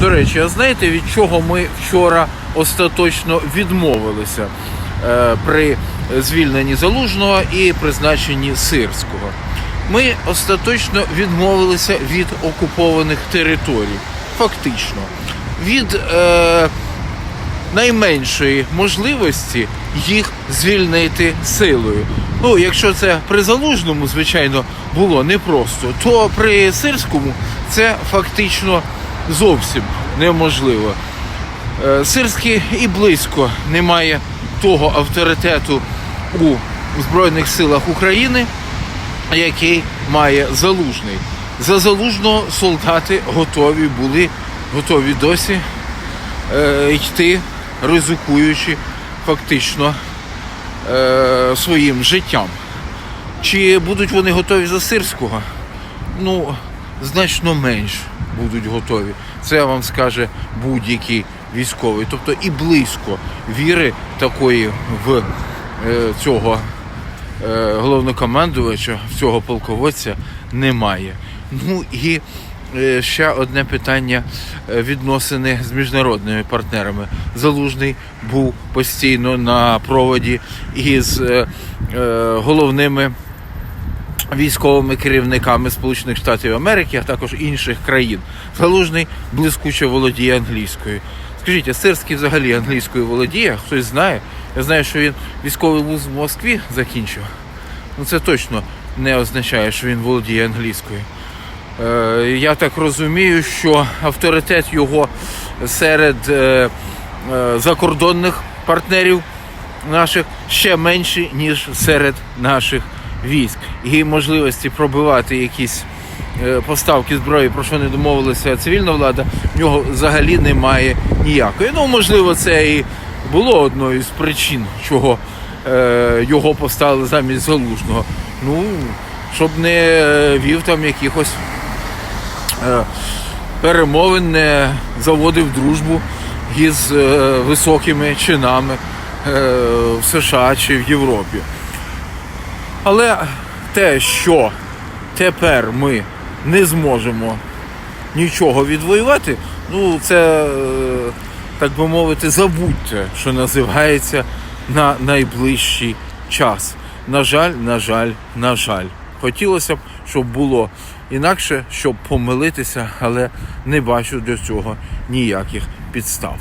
До речі, а знаєте, від чого ми вчора остаточно відмовилися е, при звільненні залужного і призначенні сирського? Ми остаточно відмовилися від окупованих територій, фактично, від е, найменшої можливості їх звільнити силою. Ну, якщо це при залужному, звичайно, було непросто, то при сирському це фактично зовсім неможливо. Е, Сирський і близько не має того авторитету у Збройних силах України, який має залужний. За залужного солдати готові були, готові досі е, йти, ризикуючи фактично е, своїм життям. Чи будуть вони готові за сирського? Ну, значно менш будуть готові. Це вам скаже будь-який військовий. Тобто і близько віри такої в е, цього е, головнокомандувача, в цього полководця немає. Ну і е, ще одне питання відносини з міжнародними партнерами. Залужний був постійно на проводі із головними військовими керівниками Сполучених Штатів Америки, а також інших країн. Залужний блискуче володіє англійською. Скажіть, Сирський взагалі англійською володіє? Хтось знає? Я знаю, що він військовий вуз в Москві закінчив. Ну це точно не означає, що він володіє англійською. Е, я так розумію, що авторитет його серед е, е, закордонних партнерів наших ще менші, ніж серед наших військ. І можливості пробивати якісь е, поставки зброї, про що не домовилася цивільна влада, в нього взагалі немає ніякої. Ну, можливо, це і було одною з причин, чого е, його поставили замість залужного. Ну, щоб не е, вів там якихось е, перемовин, не заводив дружбу із е, високими чинами е, в США чи в Європі. Але те, що тепер ми не зможемо нічого відвоювати, ну це, е, так би мовити, забудьте, що називається на найближчий час. На жаль, на жаль, на жаль. Хотілося б, щоб було інакше, щоб помилитися, але не бачу для цього ніяких підстав.